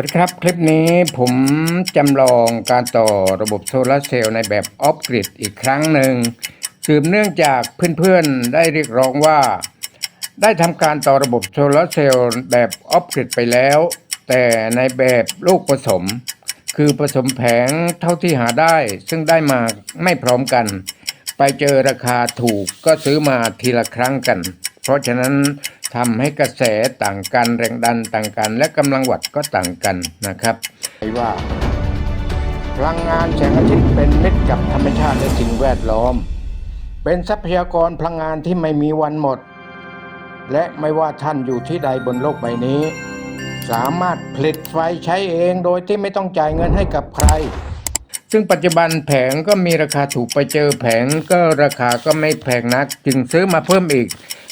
วัสดีครับ คลิปนี้ผมจำลองการต่อระบบโซลาร์เซลล์ในแบบออฟกริดอีกครั้งหนึ่ง สืบเนื่องจากเพื่อนๆได้เรียกร้องว่า ได้ทำการต่อระบบโซลาร์เซลล์แบบออฟกริดไปแล้ว แต่ในแบบลูกผสม คือผสมแผงเท่าที่หาได้ ซึ่งได้มาไม่พร้อมกัน ไปเจอราคาถูกก็ซื้อมาทีละครั้งกัน เพราะฉะนั้น ทำให้กระแสต่างกันแรงดันต่างกัน และกำลังวัตก็ต่างกันนะครับว่าพลังงานแสงอาทิตย์เป็นมิตรกับธรรมชาติและสิ่งแวดล้อม เป็นทรัพยากรพลังงานที่ไม่มีวันหมด และไม่ว่าท่านอยู่ที่ใดบนโลกใบนี้ สามารถผลิตไฟใช้เองโดยที่ไม่ต้องจ่ายเงินให้กับใคร ซึ่งปัจจุบันแผงก็มีราคาถูกไปเจอแผงก็ราคาก็ไม่แพงนัก จึงซื้อมาเพิ่มอีก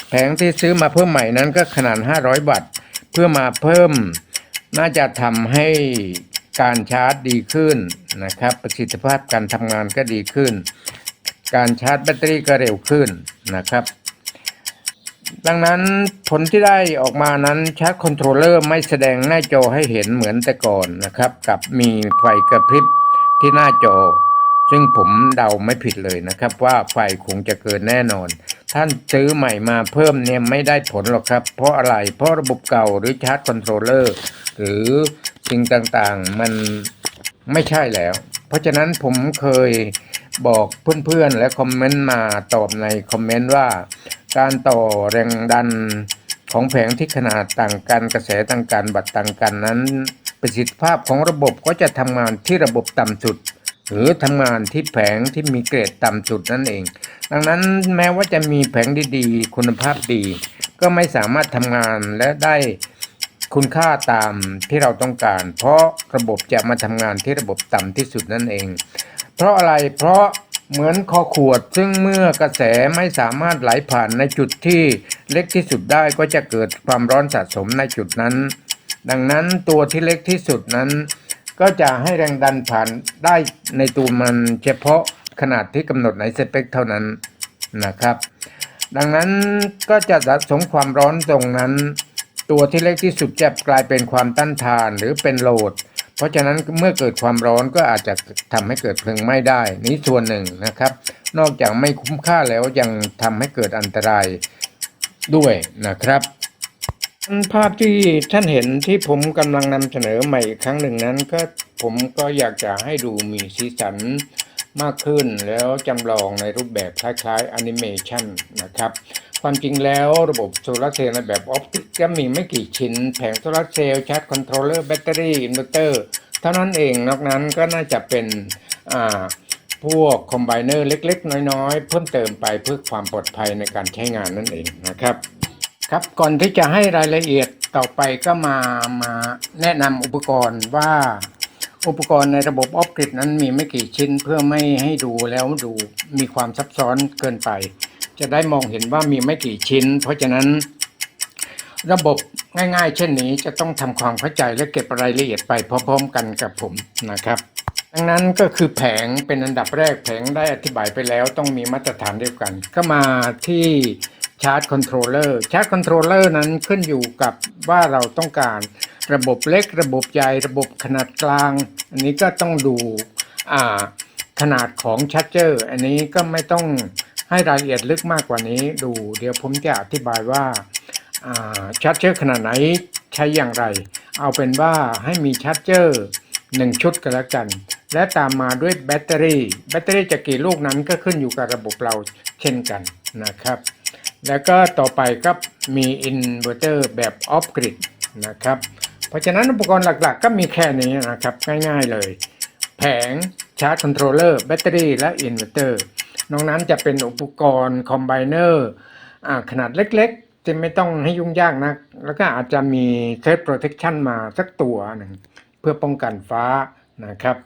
แผงที่ซื้อมาเพิ่มใหม่นั้นก็ขนาด 500 วัตต์ เพื่อมาเพิ่มน่าจะทำให้การชาร์จดีขึ้นนะครับ ประสิทธิภาพการทำงานก็ดีขึ้น การชาร์จแบตเตอรี่ก็เร็วขึ้นนะครับ ดังนั้นผลที่ได้ออกมานั้นชาร์จคอนโทรลเลอร์ไม่แสดงหน้าจอให้เห็นเหมือนแต่ก่อนนะครับ กับมีไฟกระพริบที่หน้าจอ ซึ่งผมเดาไม่ผิดเลยนะครับ ว่าไฟคงจะเกินแน่นอน ท่านซื้อใหม่มาเพิ่มเนี่ยไม่ได้ผลหรอกครับ เพราะอะไร เพราะระบบเก่าหรือชาร์จคอนโทรลเลอร์หรือสิ่งต่างๆมันไม่ใช่แล้ว เพราะฉะนั้นผมเคยบอกเพื่อนๆและคอมเมนต์มาตอบในคอมเมนต์ว่า การต่อแรงดันของแผงที่ขนาดต่างกันกระแสต่างกันบัตรต่างกันนั้น ประสิทธิภาพของระบบก็จะทำงานที่ระบบต่ำสุด หรือทำงานที่แผงที่มีเกรดต่ำสุดนั่นเอง ดังนั้นแม้ว่าจะมีแผงดีๆ คุณภาพดี ก็ไม่สามารถทำงานและได้คุณค่าตามที่เราต้องการ เพราะระบบจะมาทำงานที่ระบบต่ำที่สุดนั่นเอง เพราะอะไรเพราะเหมือนคอขวด ซึ่งเมื่อกระแสไม่สามารถไหลผ่านในจุดที่เล็กที่สุดได้ก็จะเกิดความร้อนสะสมในจุดนั้น ดังนั้นตัวที่เล็กที่สุดนั้น ก็จะให้แรงดันผ่านได้ในตัวมันเฉพาะขนาดที่กำหนดในสเปคเท่านั้นนะครับ ดังนั้นก็จะสะสมความร้อนตรงนั้น ตัวที่เล็กที่สุดจะกลายเป็นความต้านทานหรือเป็นโหลด เพราะฉะนั้นเมื่อเกิดความร้อนก็อาจจะทำให้เกิดเพลิงไหม้ได้ นี้ส่วนหนึ่งนะครับ นอกจากไม่คุ้มค่าแล้วยังทำให้เกิดอันตรายด้วยนะครับ ภาพที่ท่านเห็นที่ผมกำลังนำเสนอใหม่อีกครั้งหนึ่งนั้นก็ผมก็อยากจะให้ดูมีสีสันมากขึ้นแล้วจำลองในรูปแบบคล้ายๆแอนิเมชันนะครับ ความจริงแล้วระบบโซลาร์เซลล์ในแบบออปติกก็มีไม่กี่ชิ้น แผงโซลาร์เซลล์ชาร์จคอนโทรลเลอร์แบตเตอรี่อินเวอร์เตอร์เท่านั้นเองนอกนั้นก็น่าจะเป็นพวกคอมไบเนอร์เล็กๆ น้อยๆ เพิ่มเติมไปเพื่อความปลอดภัยในการใช้งานนั่นเองนะครับ ครับก่อนที่จะให้รายละเอียดต่อไปก็มามาแนะนำอุปกรณ์ว่าอุปกรณ์ในระบบออฟกริดนั้นมีไม่กี่ชิ้นเพื่อไม่ให้ดูแล้วดูมีความซับซ้อนเกินไป จะได้มองเห็นว่ามีไม่กี่ชิ้น เพราะฉะนั้น ระบบง่ายๆ เช่นนี้จะต้องทำความเข้าใจและเก็บรายละเอียดไปพร้อม ๆ กันกับผมนะครับดังนั้นก็คือแผงเป็นอันดับแรกแผงได้อธิบายไปแล้วต้องมีมาตรฐานเดียวกัน ก็มาที่ ชาร์จคอนโทรลเลอร์ชาร์จคอนโทรลเลอร์นั้นขึ้นอยู่กับว่าเราต้องการระบบเล็ก ระบบใหญ่ระบบขนาดกลาง อันนี้ก็ต้องดูขนาดของชาร์จเจอร์อันนี้ก็ไม่ต้องให้รายละเอียดลึกมากกว่านี้ดู เดี๋ยวผมจะอธิบายว่าชาร์จเจอร์ขนาดไหนใช้อย่างไร เอาเป็นว่าให้มีชาร์จเจอร์หนึ่งชุดกันแล้วกัน และตามมาด้วยแบตเตอรี่ แบตเตอรี่จะกี่ลูกนั้นก็ขึ้นอยู่กับระบบเราเช่นกันนะครับ แล้วก็ต่อไปก็มีอินเวอร์เตอร์แบบออฟกริดนะครับ เพราะฉะนั้นอุปกรณ์หลักๆ ก็มีแค่นี้นะครับ ง่ายๆเลย แผงชาร์จคอนโทรลเลอร์แบตเตอรี่และอินเวอร์เตอร์นอกนั้นจะเป็นอุปกรณ์คอมไบเนอร์ขนาดเล็กๆที่ไม่ต้องให้ยุ่งยากนะแล้วก็อาจจะมีเซฟโปรเทคชันมาสักตัวหนึ่งเพื่อป้องกันฟ้านะครับ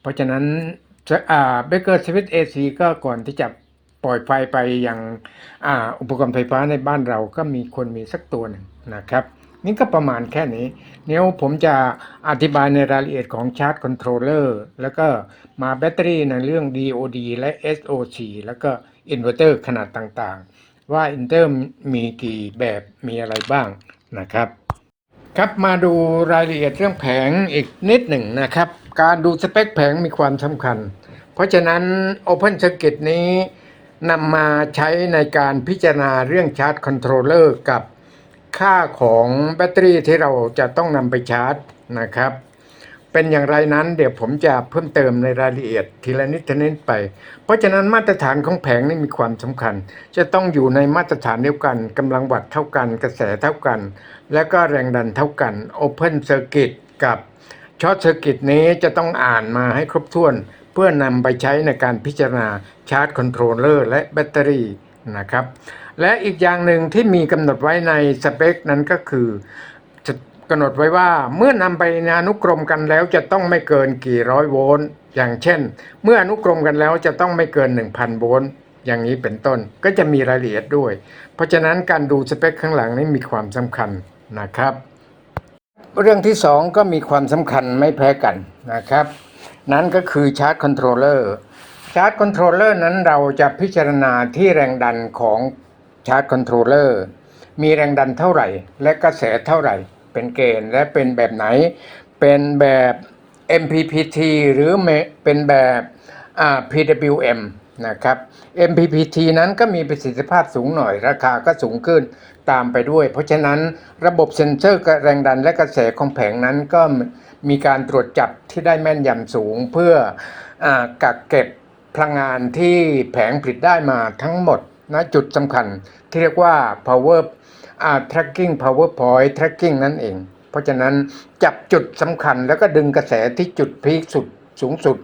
เพราะฉะนั้นเบเกอร์สวิตเอซีก็ก่อนที่จะ ปล่อยไฟไปยังอ่าอุปกรณ์ไฟฟ้าในบ้านเราก็มีคนมีสักตัวหนึ่งนะครับ นี่ก็ประมาณแค่นี้เดี๋ยวผมจะอธิบายในรายละเอียดของชาร์จคอนโทรลเลอร์แล้วก็มาแบตเตอรี่ในเรื่อง DOD และ SOC แล้วก็อินเวอร์เตอร์ขนาดต่างๆ ว่าอินเตอร์มีกี่แบบมีอะไรบ้างนะครับครับมาดูรายละเอียดเรื่องแผงอีกนิดหนึ่งนะครับ การดูสเปคแผงมีความสำคัญ เพราะฉะนั้น Open Circuit นี้ นำมาใช้ในการพิจารณาเรื่องชาร์จคอนโทรลเลอร์กับค่าของแบตเตอรี่ที่เราจะต้องนำไปชาร์จนะครับ เป็นอย่างไรนั้นเดี๋ยวผมจะเพิ่มเติมในรายละเอียดทีละนิดทีละนิดไป เพราะฉะนั้นมาตรฐานของแผงนี่มีความสำคัญ จะต้องอยู่ในมาตรฐานเดียวกันกำลังวัตต์เท่ากัน กระแสเท่ากัน และก็แรงดันเท่ากัน Open Circuit กับ Short Circuit นี้จะต้องอ่านมาให้ครบถ้วน เพื่อนำไปใช้ในการพิจารณาชาร์จคอนโทรลเลอร์และแบตเตอรี่นะครับ และอีกอย่างหนึ่งที่มีกำหนดไว้ในสเปคนั้นก็คือจะกำหนดไว้ว่าเมื่อนำไปอนุกรมกันแล้วจะต้องไม่เกินกี่ร้อยโวลต์อย่างเช่น เมื่ออนุกรมกันแล้วจะต้องไม่เกิน 1,000โวลต์อย่างนี้เป็นต้นก็จะมีรายละเอียดด้วย เพราะฉะนั้นการดูสเปคข้างหลังนี้มีความสำคัญนะครับ เรื่องที่สองก็มีความสำคัญไม่แพ้กันนะครับ นั้นก็คือชาร์จคอนโทรลเลอร์ชาร์จคอนโทรลเลอร์นั้นเราจะพิจารณาที่แรงดันของชาร์จคอนโทรลเลอร์มีแรงดันเท่าไหร่ และกระแสเท่าไหร่ เป็นเกณฑ์และเป็นแบบไหน เป็นแบบ MPPT หรือเป็นแบบ PWM นะครับ MPPT นั้นก็มีประสิทธิภาพสูงหน่อย ราคาก็สูงขึ้นตามไปด้วย เพราะฉะนั้นระบบเซ็นเซอร์แรงดันและกระแสของแผงนั้นก็มีการตรวจจับที่ได้แม่นยำสูงเพื่ออกักเก็บพลังงานที่แผงผลิตได้มาทั้งหมดนะจุดสำคัญที่เรียกว่า power อ่า tracking power point tracking นั่นเอง เพราะฉะนั้นจับจุดสำคัญแล้วก็ดึงกระแสที่จุดพีคสุดสูงสุด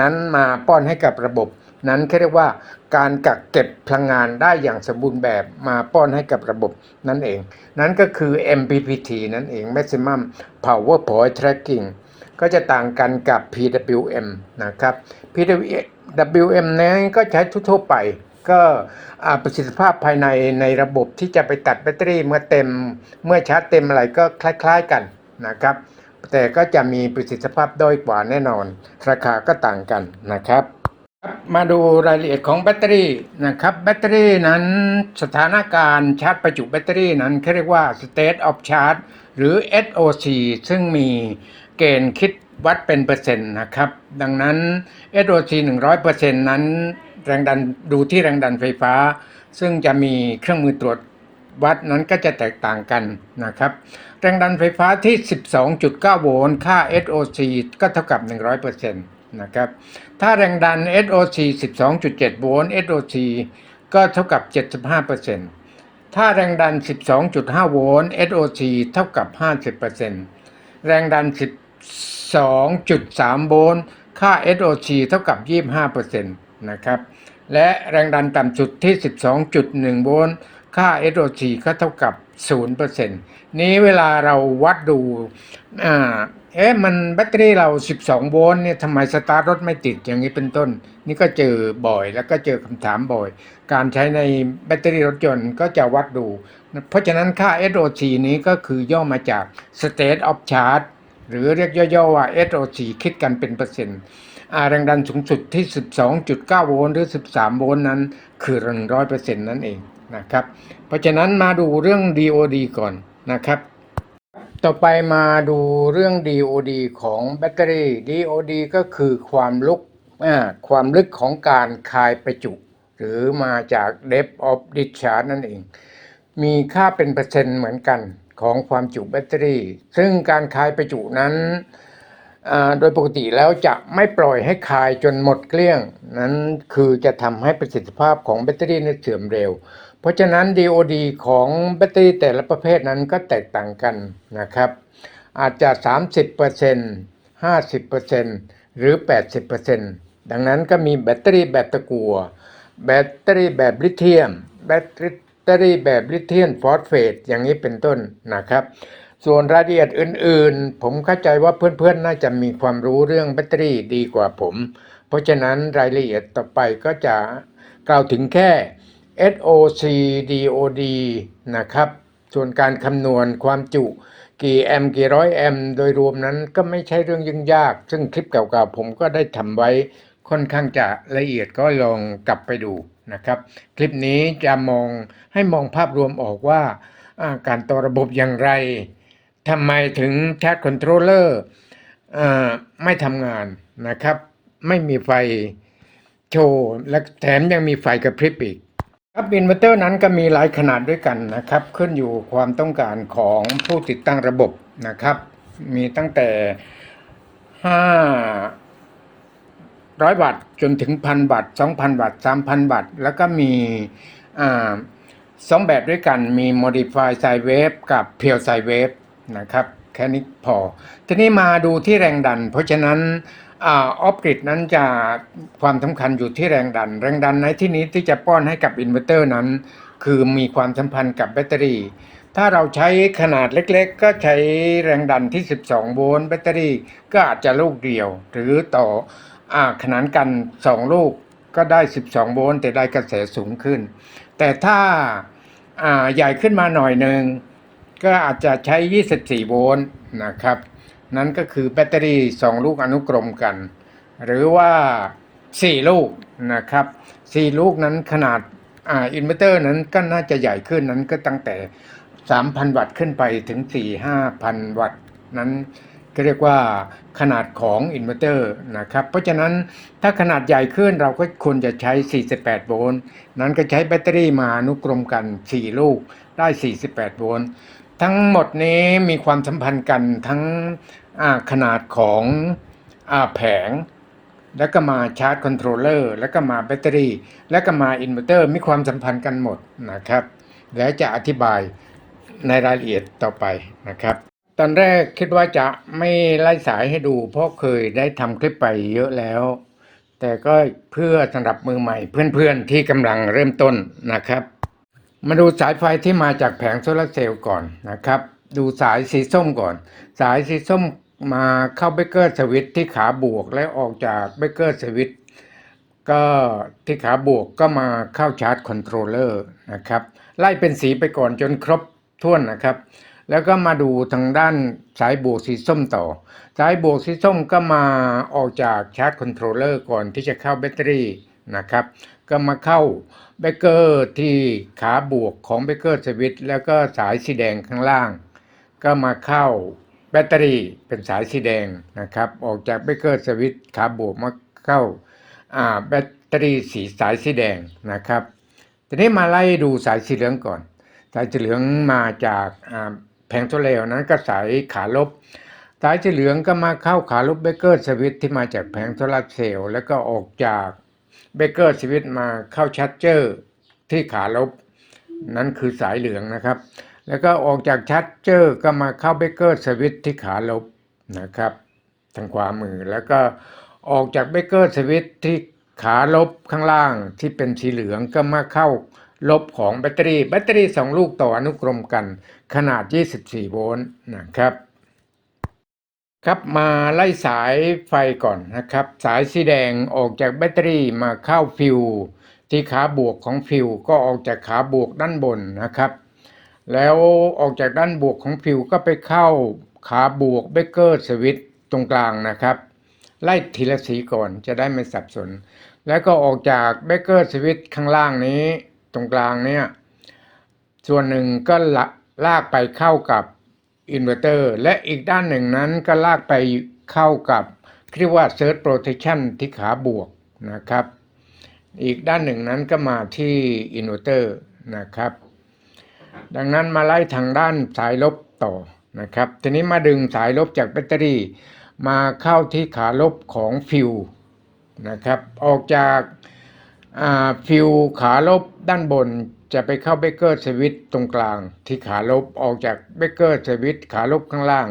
นั้นมาป้อนให้กับระบบ นั้นเขาเรียกว่าการกักเก็บพลังงานได้อย่างสมบูรณ์แบบมาป้อนให้กับระบบนั่นเอง นั้นก็คือ MPPT นั่นเอง Maximum Power Point Tracking ก็จะต่างกันกับ PWM นะครับ PWM นั้นก็ใช้ทั่วไป ก็ประสิทธิภาพภายในในระบบที่จะไปตัดแบตเตอรี่เมื่อเต็มเมื่อชาร์จเต็มอะไรก็คล้าย ๆกันนะครับ แต่ก็จะมีประสิทธิภาพด้อยกว่าแน่นอน ราคาก็ต่างกันนะครับ มาดูรายละเอียดของแบตเตอรี่นะครับแบตเตอรี่นั้นสถานการณ์ชาร์จประจุแบตเตอรี่นั้นเขาเรียกว่า state of charge หรือ SOC ซึ่งมีเกณฑ์คิดวัดเป็นเปอร์เซ็นต์นะครับ ดังนั้น SOC 100%นั้นแรงดันดูที่แรงดันไฟฟ้า ซึ่งจะมีเครื่องมือตรวจวัดนั้นก็จะแตกต่างกันนะครับ แรงดันไฟฟ้าที่ 12.9 โวลต์ค่า SOC ก็เท่ากับ 100% นะครับ ถ้าแรงดัน SOC 12.7 โวลต์ SOC ก็เท่ากับ 75%ถ้าแรงดัน 12.5 โวลต์ SOC เท่ากับ 50%แรงดัน 12.3 โวลต์ ค่า SOC เท่ากับ 25%นะครับ และแรงดันต่ำสุดที่ 12.1 โวลต์ ค่า SOC ก็เท่ากับ 0%นี้เวลาเราวัดดูอ่า เอ๊ะมันแบตเตอรี่เรา 12 โวลต์เนี่ยทำไมสตาร์ทรถไม่ติดอย่างนี้เป็นต้น นี่ก็เจอบ่อยแล้วก็เจอคำถามบ่อย การใช้ในแบตเตอรี่รถยนต์ก็จะวัดดู เพราะฉะนั้นค่า SOC นี้ก็คือย่อมาจาก state of charge หรือเรียกย่อๆว่า SOC คิดกันเป็นเปอร์เซ็นต์อาแรงดันสูงสุดที่ 12.9 โวลต์หรือ 13 โวลต์นั้น คือ 100%นั่นเองนะครับ เพราะฉะนั้นมาดูเรื่อง DOD ก่อนนะครับ ต่อไปมาดูเรื่อง DOD ของแบตเตอรี่ DOD ก็คือความลึกความลึกของการคายประจุ หรือมาจาก depth of discharge นั่นเอง มีค่าเป็นเปอร์เซ็นต์เหมือนกันของความจุแบตเตอรี่ ซึ่งการคายประจุนั้นโดยปกติแล้วจะไม่ปล่อยให้คายจนหมดเกลี้ยง นั้นคือจะทำให้ประสิทธิภาพของแบตเตอรี่เสื่อมเร็ว เพราะฉะนั้น DOD ของแบตเตอรี่แต่ละประเภทนั้นก็แตกต่างกันนะครับ อาจจะ 30% 50%หรือ 80%ดังนั้นก็มีแบตเตอรี่แบบตะกั่วแบตเตอรี่แบบลิเธียม แบตเตอรี่แบบลิเธียมฟอสเฟตอย่างนี้เป็นต้นนะครับ ส่วนรายละเอียดอื่นๆ ผมเข้าใจว่าเพื่อนๆ น่าจะมีความรู้เรื่องแบตเตอรี่ดีกว่าผม เพราะฉะนั้นรายละเอียดต่อไปก็จะกล่าวถึงแค่ SOC DOD นะครับ ส่วนการคำนวณความจุกี่แอมกี่ร้อยแอมโดยรวมนั้นก็ไม่ใช่เรื่องยุ่งยาก ซึ่งคลิปเก่าๆผมก็ได้ทำไว้ค่อนข้างจะละเอียดก็ลองกลับไปดูนะครับ คลิปนี้จะมองให้มองภาพรวมออกว่าอ่าการต่อระบบอย่างไรทำไมถึงชาร์จคอนโทรลเลอร์ไม่ทำงานนะครับ ไม่มีไฟโชว์และแถมยังมีไฟกระพริบอีก ครับอินเวอร์เตอร์นั้นก็มีหลายขนาดด้วยกันนะครับ ขึ้นอยู่ความต้องการของผู้ติดตั้งระบบนะครับ มีตั้งแต่5ร้อยวัตต์จนถึงพันวัตต์สองพันวัตต์สามพันวัตต์ แล้วก็มีอสองแบบด้วยกัน มี modify sine wave กับ pure sine wave นะครับ แค่นี้พอ ทีนี้มาดูที่แรงดัน เพราะฉะนั้น ออฟกริดนั้นจะความสำคัญอยู่ที่แรงดัน แรงดันในที่นี้ที่จะป้อนให้กับอินเวอร์เตอร์นั้น คือมีความสัมพันธ์กับแบตเตอรี่ ถ้าเราใช้ขนาดเล็กๆ ก็ใช้แรงดันที่ 12 โวลต์แบตเตอรี่ ก็อาจจะลูกเดียว หรือต่ออขนานกัน 2 ลูกก็ได้ 12 โวลต์แต่ได้กระแสสูงขึ้น แต่ถ้าอ่าใหญ่ขึ้นมาหน่อยหนึ่งก็อาจจะใช้ 24 โวลต์นะครับ นั่นก็คือแบตเตอรี่ 2 ลูกอนุกรมกัน หรือว่า 4 ลูกนะครับ 4 ลูกนั้นขนาดอ่าอินเวอร์เตอร์นั้นก็น่าจะใหญ่ขึ้นนั้นก็ตั้งแต่ 3,000 วัตต์ขึ้นไปถึง 4-5,000 วัตต์นั้นก็เรียกว่าขนาดของอินเวอร์เตอร์นะครับ เพราะฉะนั้นถ้าขนาดใหญ่ขึ้นเราก็ควรจะใช้ 48 โวลต์ นั้นก็ใช้แบตเตอรี่มาอนุกรมกัน 4 ลูกได้ 48 โวลต์ ทั้งหมดนี้มีความสัมพันธ์กันทั้ง ขนาดของอแผง แล้วก็มาชาร์จคอนโทรลเลอร์แล้วก็มาแบตเตอรี่ แล้วก็มาอินเวอร์เตอร์มีความสัมพันธ์กันหมดนะครับ แล้วจะอธิบายในรายละเอียดต่อไปนะครับ ตอนแรกคิดว่าจะไม่ไล่สายให้ดู เพราะเคยได้ทำคลิปไปเยอะแล้ว แต่ก็เพื่อสำหรับมือใหม่ เพื่อนๆที่กำลังเริ่มต้นนะครับมาดูสายไฟที่มาจากแผงโซลาเซลล์ก่อนนะครับ ดูสายสีส้มก่อน สายสีส้ม มาเข้าเบเกอร์สวิตช์ที่ขาบวกและออกจากเบเกอร์สวิตช์ก็ที่ขาบวกก็มาเข้าชาร์จคอนโทรลเลอร์นะครับไล่เป็นสีไปก่อนจนครบถ้วนนะครับ แล้วก็มาดูทางด้านสายบวกสีส้มต่อ สายบวกสีส้มก็มาออกจากชาร์จคอนโทรลเลอร์ก่อนที่จะเข้าแบตเตอรี่นะครับก็มาเข้าเบเกอร์ที่ขาบวกของเบเกอร์สวิตช์แล้วก็สายสีแดงข้างล่าง ก็มาเข้า แบตเตอรี่เป็นสายสีแดงนะครับ ออกจากเบเกอร์สวิตขาบวกมาเข้าแบตเตอรี่สีสายสีแดงนะครับ ทีนี้มาไล่ดูสายสีเหลืองก่อน สายสีเหลืองมาจากแผงโซลาร์เลล์นั้นก็สายขาลบ สายสีเหลืองก็มาเข้าขาลบเบเกอร์สวิตที่มาจากแผงโซลาร์เซลล์แล้วก็ออกจากเบเกอร์สวิตมาเข้าชาร์จเจอร์ที่ขาลบ นั่นคือสายเหลืองนะครับ แล้วก็ออกจากชาร์จเจอร์ก็มาเข้าเบเกอร์สวิตที่ขาลบนะครับทางขวามือแล้วก็ออกจากเบเกอร์สวิตที่ขาลบข้างล่างที่เป็นสีเหลืองก็มาเข้าลบของแบตเตอรี่แบตเตอรี่ 2 ลูกต่ออนุกรมกันขนาด 24 โวลต์นะครับครับมาไล่สายไฟก่อนนะครับ สายสีแดงออกจากแบตเตอรี่มาเข้าฟิวที่ขาบวกของฟิวก็ออกจากขาบวกด้านบนนะครับ แล้วออกจากด้านบวกของฟิวก็ไปเข้าขาบวกเบเกอร์สวิตตรงกลางนะครับ ไล่ทีละสีก่อนจะได้ไม่สับสน แล้วก็ออกจากเบเกอร์สวิตข้างล่างนี้ตรงกลางเนี่ยส่วนหนึ่งก็ลลากไปเข้ากับอินเวอร์เตอร์และอีกด้านหนึ่งนั้นก็ลากไปเข้ากับเรียกว่า Surge Protection ที่ขาบวกนะครับ อีกด้านหนึ่งนั้นก็มาที่อินเวอร์เตอร์นะครับ ดังนั้นมาไล่ทางด้านสายลบต่อนะครับ ทีนี้มาดึงสายลบจากแบตเตอรี่ มาเข้าที่ขาลบของฟิวนะครับ ออกจากฟิวขาลบด้านบนจะไปเข้าเบเกอร์สวิตตรงกลาง ที่ขาลบออกจากเบเกอร์สวิตขาลบข้างล่าง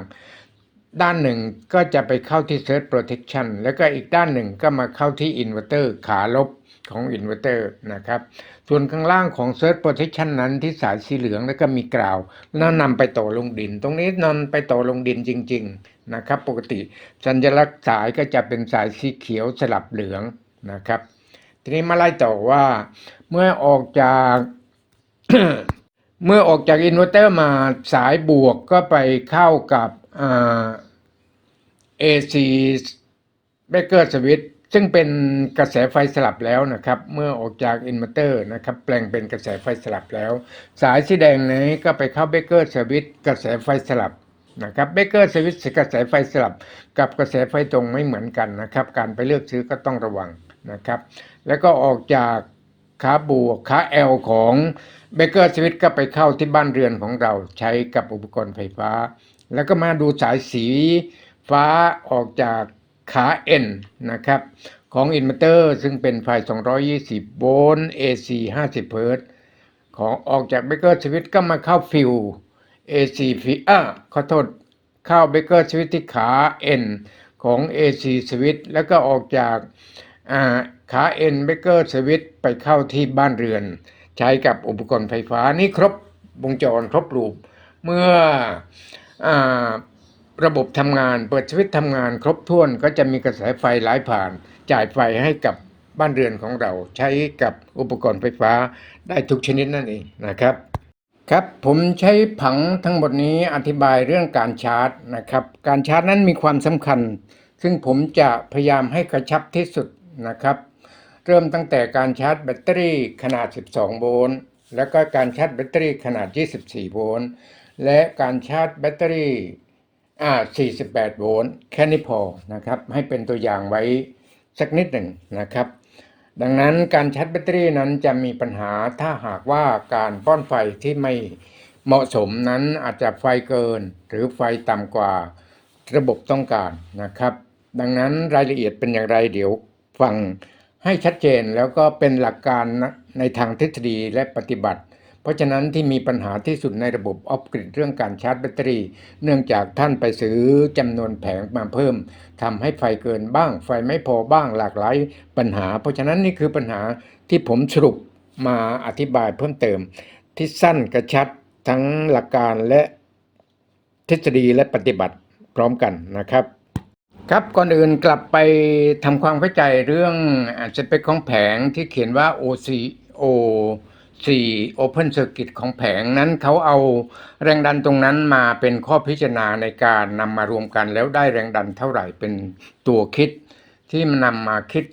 ด้านหนึ่งก็จะไปเข้าที่ Surge Protection แล้วก็อีกด้านหนึ่งก็มาเข้าที่อินเวอร์เตอร์ขาลบของอินเวอร์เตอร์นะครับ ส่วนข้างล่างของ Surge Protection นั้นที่สายสีเหลืองแล้วก็มีกราวแล้วนำไปต่อลงดิน ตรงนี้นำไปต่อลงดินจริง ๆ นะครับ ปกติสัญลักษณ์สายก็จะเป็นสายสีเขียวสลับเหลืองนะครับ ทีนี้มาไล่ต่อว่า เมื่อออกจากเมื่อออกจากอินเวอร์เตอร์มาสายบวกก็ไปเข้ากับ เอ่า AC Breaker Switch ซึ่งเป็นกระแสไฟสลับแล้วนะครับ เมื่อออกจากอินเวอร์เตอร์นะครับ แปลงเป็นกระแสไฟสลับแล้ว สายสีแดงนี้ก็ไปเข้าเบเกอร์สวิตกระแสไฟสลับนะครับเบเกอร์สวิตช์กระแสไฟสลับ กับกระแสไฟตรงไม่เหมือนกันนะครับ การไปเลือกซื้อก็ต้องระวังนะครับ แล้วก็ออกจากขาบวกขาแอลของเบเกอร์สวิตช์ก็ไปเข้าที่บ้านเรือนของเราใช้กับอุปกรณ์ไฟฟ้า แล้วก็มาดูสายสีฟ้าออกจากขา N นะครับ ของอินเวอร์เตอร์ซึ่งเป็นไฟ 220 โวลต์ AC 50 เฮิรตซ์ของออกจากเบเกอร์สวิตช์ก็มาเข้าฟิว AC ฟิอะขอโทษเข้าเบเกอร์สวิตช์ที่ขา N ของ AC สวิตช์แล้วก็ออกจากาขา N เบเกอร์สวิตช์ไปเข้าที่บ้านเรือน ใช้กับอุปกรณ์ไฟฟ้านี่ครบวงจรครบรูป เมื่อ ระบบทำงานเปิดสวิตช์ทำงานครบถ้วนก็จะมีกระแสไฟไหลผ่าน จ่ายไฟให้กับบ้านเรือนของเราใช้กับอุปกรณ์ไฟฟ้าได้ทุกชนิดนั่นเองนะครับ ครับผมใช้ผังทั้งหมดนี้อธิบายเรื่องการชาร์จนะครับการชาร์จนั้นมีความสำคัญ ซึ่งผมจะพยายามให้กระชับที่สุดนะครับ เริ่มตั้งแต่การชาร์จแบตเตอรี่ขนาด 12 โวลต์แล้วก็การชาร์จแบตเตอรี่ขนาด 24 โวลต์ และการชาร์จแบตเตอรี่อ่า48 โวลต์แค่นี้พอนะครับ ให้เป็นตัวอย่างไว้สักนิดหนึ่งนะครับ ดังนั้นการชาร์จแบตเตอรี่นั้นจะมีปัญหาถ้าหากว่าการป้อนไฟที่ไม่เหมาะสมนั้นอาจจะไฟเกิน หรือไฟต่ำกว่าระบบต้องการนะครับ ดังนั้นรายละเอียดเป็นอย่างไรเดี๋ยวฟังให้ชัดเจนแล้วก็เป็นหลักการในทางทฤษฎีและปฏิบัติ เพราะฉะนั้นที่มีปัญหาที่สุดในระบบออฟกริดเรื่องการชาร์จแบตเตอรี่ เนื่องจากท่านไปซื้อจำนวนแผงมาเพิ่มทำให้ไฟเกินบ้าง ไฟไม่พอบ้างหลากหลายปัญหา เพราะฉะนั้นนี่คือปัญหาที่ผมสรุปมาอธิบายเพิ่มเติม ที่สั้นกระชับทั้งหลักการและทฤษฎีและปฏิบัติพร้อมกันนะครับ ครับก่อนอื่นกลับไปทำความเข้าใจเรื่องสเปคของแผงที่เขียนว่า OCO 4 Open Circuit ของแผงนั้นเขาเอาแรงดันตรงนั้นมาเป็นข้อพิจารณาในการนำมารวมกัน แล้วได้แรงดันเท่าไหร่เป็นตัวคิด ที่มันำมาคิด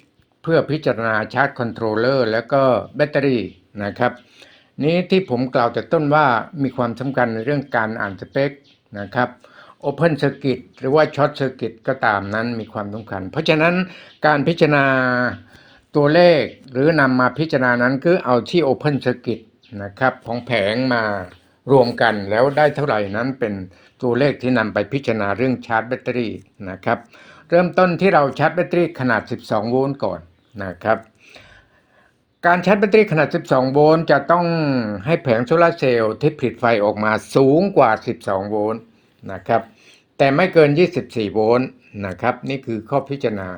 เพื่อพิจารณาชาร์จคอนโทรลเลอร์แล้วก็แบตเตอรี่นะครับ นี้ที่ผมกล่าวแต่ต้นว่ามีความสำคัญในเรื่องการอ่านสเปคนะครับ Open Circuit หรือว่า Short Circuit ก็ตามนั้นมีความสำคัญ เพราะฉะนั้นการพิจารณา ตัวเลขหรือนำมาพิจารณานั้นคือเอาที่ Open Circuit นะครับของแผงมารวมกันแล้วได้เท่าไหร่นั้นเป็นตัวเลขที่นำไปพิจารณาเรื่องชาร์จแบตเตอรี่นะครับเริ่มต้นที่เราชาร์จแบตเตอรี่ขนาด 12 โวลต์ก่อนนะครับการชาร์จแบตเตอรี่ขนาด 12 โวลต์จะต้องให้แผงโซลาเซลล์ที่ผลิตไฟออกมาสูงกว่า 12 โวลต์นะครับแต่ไม่เกิน 24 โวลต์นะครับนี่คือข้อพิจารณา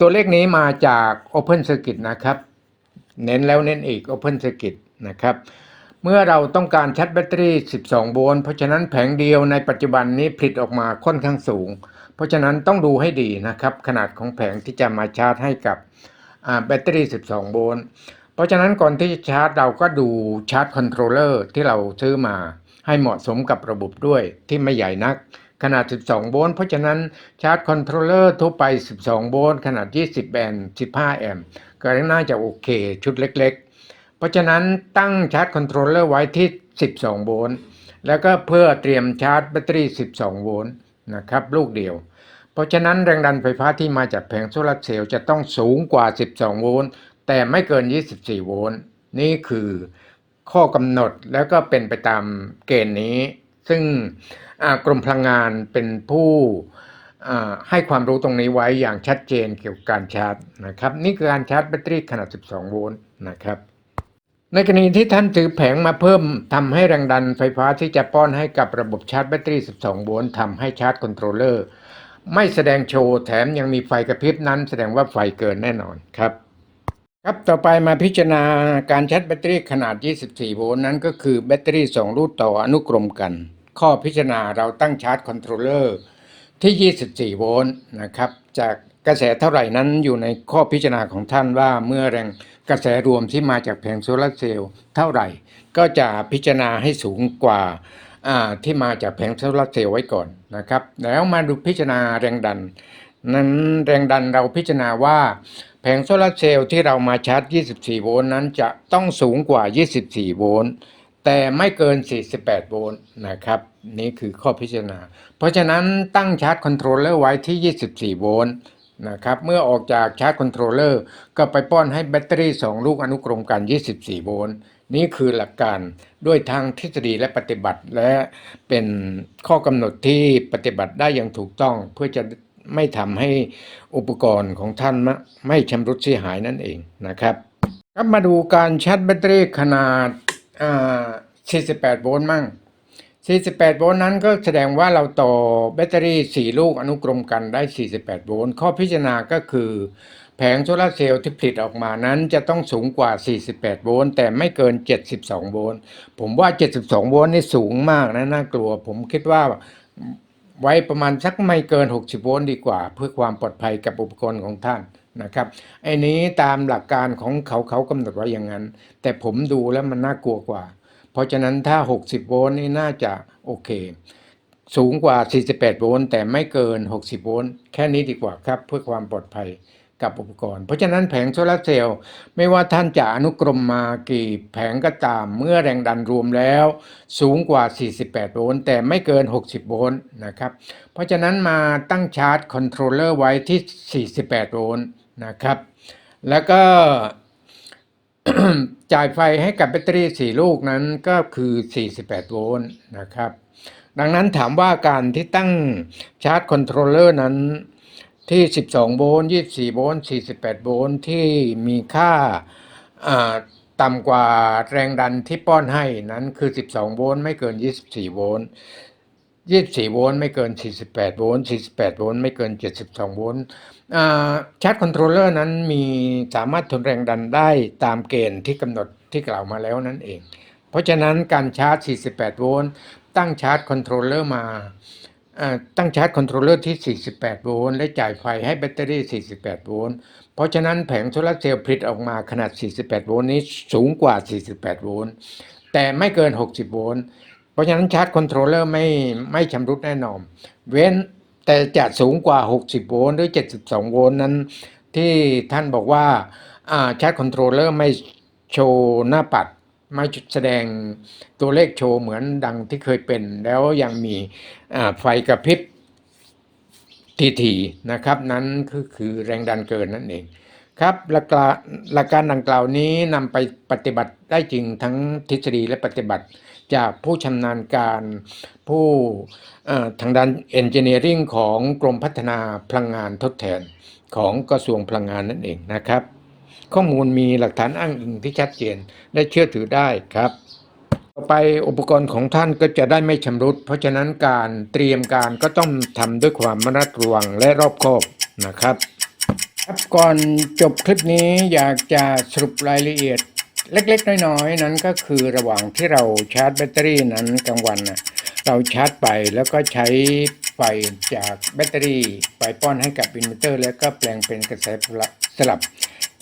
ตัวเลขนี้มาจาก Open Circuit นะครับ เน้นแล้วเน้นอีก Open Circuit นะครับ เมื่อเราต้องการชาร์จแบตเตอรี่ 12 โวลต์ เพราะฉะนั้นแผงเดียวในปัจจุบันนี้ผลิตออกมาค่อนข้างสูง เพราะฉะนั้นต้องดูให้ดีนะครับ ขนาดของแผงที่จะมาชาร์จให้กับแบตเตอรี่ 12 โวลต์ เพราะฉะนั้นก่อนที่จะชาร์จเราก็ดูชาร์จคอนโทรลเลอร์ที่เราซื้อมาให้เหมาะสมกับระบบด้วยที่ไม่ใหญ่นัก ขนาด 12 โวลต์ เพราะฉะนั้นชาร์จคอนโทรลเลอร์ทั่วไป 12 โวลต์ขนาด 20 แอมป์ 15 แอมป์ ก็น่าจะโอเคชุดเล็กๆ เพราะฉะนั้นตั้งชาร์จคอนโทรลเลอร์ไว้ที่ 12 โวลต์ แล้วก็เพื่อเตรียมชาร์จแบตเตอรี่ 12 โวลต์นะครับลูกเดียว เพราะฉะนั้นแรงดันไฟฟ้าที่มาจากแผงโซลาร์เซลล์จะต้องสูงกว่า 12 โวลต์ แต่ไม่เกิน 24 โวลต์ นี่คือข้อกำหนดแล้วก็เป็นไปตามเกณฑ์นี้ ซึ่งกรมพลังงานเป็นผู้ให้ความรู้ตรงนี้ไว้อย่างชัดเจนเกี่ยวกับการชาร์จนะครับ นี่คือการชาร์จแบตเตอรี่ขนาด 12 โวลต์นะครับในกรณีที่ท่านถือแผงมาเพิ่มทำให้แรงดันไฟฟ้าที่จะป้อนให้กับระบบชาร์จแบตเตอรี่ 12 โวลต์ทำให้ชาร์จคอนโทรลเลอร์ไม่แสดงโชว์แถมยังมีไฟกระพริบนั้นแสดงว่าไฟเกินแน่นอนครับ ครับต่อไปมาพิจารณาการชาร์จแบตเตอรี่ขนาด 24 โวลต์นั้นก็คือแบตเตอรี่2รูปต่ออนุกรมกัน ข้อพิจารณาเราตั้งชาร์จคอนโทรลเลอร์ที่ 24 โวลต์นะครับจากกระแสเท่าไหร่นั้นอยู่ในข้อพิจารณาของท่านว่าเมื่อแรงกระแสรวมที่มาจากแผงโซลาร์เซลล์เท่าไหร่ ก็จะพิจารณาให้สูงกว่าอ่าที่มาจากแผงโซลาร์เซลล์ไว้ก่อนนะครับ แล้วมาดูพิจารณาแรงดัน นั้นแรงดันเราพิจารณาว่าแผงโซลาร์เซลล์ที่เรามาชาร์จ 24 โวลต์นั้นจะต้องสูงกว่า 24 โวลต์ แต่ไม่เกิน 48 โวลต์นะครับ นี่คือข้อพิจารณา เพราะฉะนั้นตั้งชาร์จคอนโทรลเลอร์ไว้ที่ 24 โวลต์นะครับ เมื่อออกจากชาร์จคอนโทรลเลอร์ก็ไปป้อนให้แบตเตอรี่ 2 ลูกอนุกรมกัน 24 โวลต์นี่คือหลักการด้วยทางทฤษฎีและปฏิบัติ และเป็นข้อกำหนดที่ปฏิบัติได้อย่างถูกต้องเพื่อจะไม่ทำให้อุปกรณ์ของท่านไม่ชำรุดเสียหายนั่นเองนะครับครับมาดูการชาร์จแบตเตอรี่ขนาด 48 โวลต์มั่ง 48 โวลต์นั้นก็แสดงว่าเราต่อแบตเตอรี่ 4 ลูกอนุกรมกันได้ 48 โวลต์ ข้อพิจารณาก็คือแผงโซลาเซลล์ที่ผลิตออกมานั้นจะต้องสูงกว่า 48 โวลต์ แต่ไม่เกิน 72 โวลต์ ผมว่า 72 โวลต์นี่สูงมากนะน่ากลัว ผมคิดว่าไว้ประมาณสักไม่เกิน 60 โวลต์ดีกว่า เพื่อความปลอดภัยกับอุปกรณ์ของท่าน นะครับไอ้นี้ตามหลักการของเขาเขากำหนดไว้อย่างนั้น แต่ผมดูแล้วมันน่ากลัวกว่า เพราะฉะนั้นถ้า 60 โวลต์นี่น่าจะโอเค สูงกว่า 48 โวลต์แต่ไม่เกิน 60 โวลต์แค่นี้ดีกว่าครับ เพื่อความปลอดภัยกับอุปกรณ์ เพราะฉะนั้นแผงโซลาร์เซลล์ไม่ว่าท่านจะอนุกรมมากี่แผงก็ตามเมื่อแรงดันรวมแล้ว สูงกว่า 48 โวลต์แต่ไม่เกิน 60 โวลต์นะครับ เพราะฉะนั้นมาตั้งชาร์จคอนโทรลเลอร์ไว้ที่ 48 โวลต์ นะครับ แล้วก็จ่ายไฟให้กับแบตเตอรี่ 4 ลูกนั้นก็คือ 48 โวลต์นะครับ ดังนั้นถามว่าการที่ตั้งชาร์จคอนโทรลเลอร์นั้นที่ 12 โวลต์ 24 โวลต์ 48 โวลต์ที่มีค่าต่ำกว่าแรงดันที่ป้อนให้นั้นคือ 12 โวลต์ไม่เกิน 24 โวลต์ 24 โวลต์ไม่เกิน 48 โวลต์ 48 โวลต์ไม่เกิน 72 โวลต์ ชาร์จคอนโทรลเลอร์นั้นมีสามารถทนแรงดันได้ตามเกณฑ์ที่กำหนดที่กล่าวมาแล้วนั่นเอง เพราะฉะนั้นการชาร์จ 48 โวลต์ตั้งชาร์จคอนโทรลเลอร์มาตั้งชาร์จคอนโทรลเลอร์ที่ 48 โวลต์และจ่ายไฟให้แบตเตอรี่ 48 โวลต์ เพราะฉะนั้นแผงโซลาร์เซลล์ผลิตออกมาขนาด 48 โวลต์นี้สูงกว่า 48 โวลต์ แต่ไม่เกิน 60 โวลต์ เพราะฉะนั้นชาร์จคอนโทรลเลอร์ไม่ไม่ชำรุดแน่นอน เว้น แต่จะสูงกว่า 60 โวลต์หรือ 72 โวลต์นั้น ที่ท่านบอกว่าอ่าชาร์จคอนโทรลเลอร์ไม่โชว์หน้าปัด ไม่แสดงตัวเลขโชว์เหมือนดังที่เคยเป็น แล้วยังมีไฟกระพริบทีๆนะครับนั้นคือคือแรงดันเกินนั่นเองครับหลักการหลักการดังกล่าวนี้นำไปปฏิบัติได้จริงทั้งทฤษฎีและปฏิบัติ จากผู้ชำนาญการผู้ทางด้านเอนจิเนียริงของกรมพัฒนาพลังงานทดแทนของกระทรวงพลังงานนั่นเองนะครับ ข้อมูลมีหลักฐานอ้างอิงที่ชัดเจนและเชื่อถือได้ครับต่อไปอุปกรณ์ของท่านก็จะได้ไม่ชำรุด เพราะฉะนั้นการเตรียมการก็ต้องทำด้วยความระมัดระวังและรอบคอบนะครับ ครับก่อนจบคลิปนี้อยากจะสรุปรายละเอียด เล็กๆ น้อยๆ นั้นก็คือระหว่างที่เราชาร์จแบตเตอรี่นั้นกลางวันนะเราชาร์จไปแล้วก็ใช้ไฟจากแบตเตอรี่ไปป้อนให้กับอินเวอร์เตอร์ แล้วก็แปลงเป็นกระแสสลับ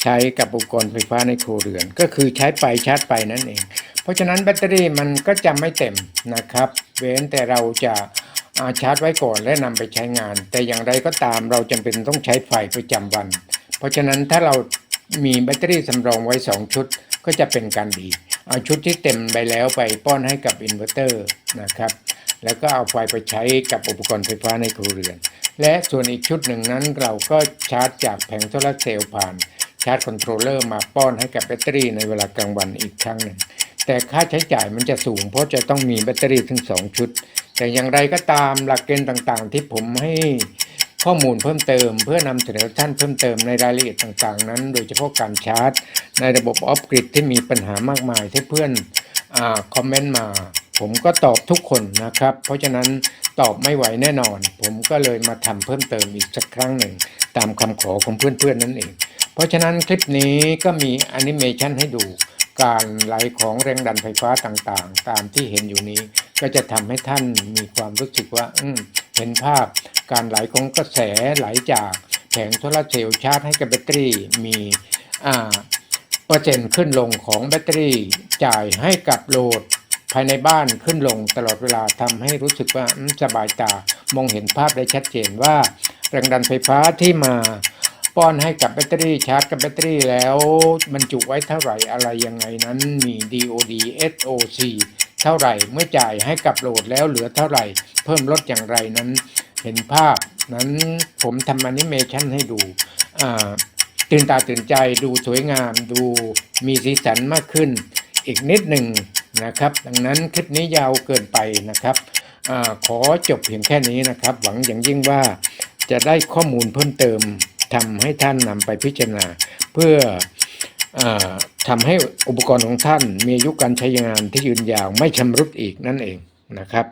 ใช้กับอุปกรณ์ไฟฟ้าในครัวเรือน ก็คือใช้ไปชาร์จไปนั่นเอง เพราะฉะนั้นแบตเตอรี่มันก็จะไม่เต็มนะครับ เว้นแต่เราจะาชาร์จไว้ก่อนและนำไปใช้งาน แต่อย่างไรก็ตามเราจำเป็นต้องใช้ไฟประจำวัน เพราะฉะนั้นถ้าเรามีแบตเตอรี่สำรองไว้ 2 ชุด ก็จะเป็นการดี เอาชุดที่เต็มไปแล้วไปป้อนให้กับอินเวอร์เตอร์นะครับ แล้วก็เอาไฟไปใช้กับอุปกรณ์ไฟฟ้าในครัวเรือน และส่วนอีกชุดหนึ่งนั้นเราก็ชาร์จจากแผงโซลาร์เซลล์ผ่านชาร์จคอนโทรลเลอร์มาป้อนให้กับแบตเตอรี่ในเวลากลางวันอีกครั้งหนึ่ง แต่ค่าใช้จ่ายมันจะสูง เพราะจะต้องมีแบตเตอรี่ถึง 2 ชุด แต่อย่างไรก็ตามหลักเกณฑ์ต่างๆ ที่ผมให้ ข้อมูลเพิ่มเติม เพื่อนำเสนอท่านเพิ่มเติมในรายละเอียดต่างๆ นั้น โดยเฉพาะการชาร์จ ในระบบออฟกริดที่มีปัญหามากมายที่เพื่อนอคอมเมนต์มา ผมก็ตอบทุกคนนะครับ เพราะฉะนั้นตอบไม่ไหวแน่นอน ผมก็เลยมาทำเพิ่มเติมอีกสักครั้งหนึ่ง ตามคำขอของเพื่อนๆนั่นเอง เพราะฉะนั้นคลิปนี้ก็มีแอนิเมชันให้ดูการไหลของแรงดันไฟฟ้าต่างๆ ตามที่เห็นอยู่นี้ ก็จะทำให้ท่านมีความรู้สึกว่าอืม เห็นภาพการไหลของกระแสไหลจากแผงโซลาเซลล์ชาร์จให้กับแบตเตอรี่มีอ่าเปอร์เซ็นต์ขึ้นลงของแบตเตอรี่จ่ายให้กับโหลดภายในบ้านขึ้นลงตลอดเวลาทำให้รู้สึกว่าสบายตามองเห็นภาพได้ชัดเจนว่าแรงดันไฟฟ้าที่มาป้อนให้กับแบตเตอรี่ชาร์จกับแบตเตอรี่แล้วบรรจุไว้เท่าไหร่อะไรยังไงนั้นมี DOD SOC เท่าไหร่ เมื่อจ่ายให้กับโหลดแล้วเหลือเท่าไหร่ เพิ่มลดอย่างไรนั้น เห็นภาพนั้นผมทำอนิเมชันให้ดูตื่นตาตื่นใจดูสวยงามดูมีสีสันมากขึ้น อีกนิดหนึ่งนะครับ ดังนั้นคลิปนี้ยาวเกินไปนะครับอขอจบเพียงแค่นี้นะครับ หวังอย่างยิ่งว่าจะได้ข้อมูลเพิ่มเติมทำให้ท่านนำไปพิจารณา เพื่อ อาทำให้อุปกรณ์ของท่านมีอายุการใช้งานที่ยืนยาวไม่ชำรุดอีกนั่นเองนะครับ